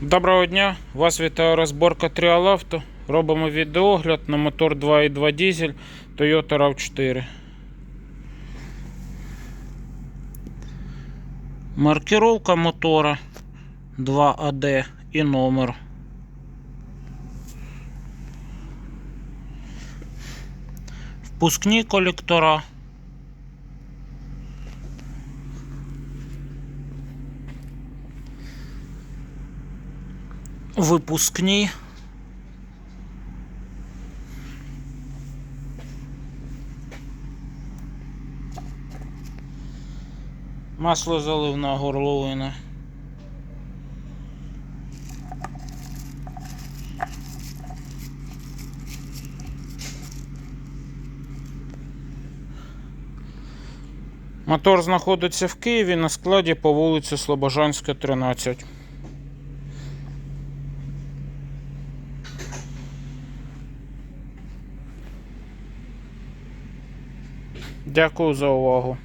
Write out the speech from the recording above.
Доброго дня! Вас вітає розборка Тріалавто. Робимо відеогляд на мотор 2.2 дизель Toyota RAV4. Маркировка мотора 2AD і номер. Впускні колектора. Випускні. Масло заливна горловина. Мотор знаходиться в Києві на складі по вулиці Слобожанська, 13. Дякую за увагу.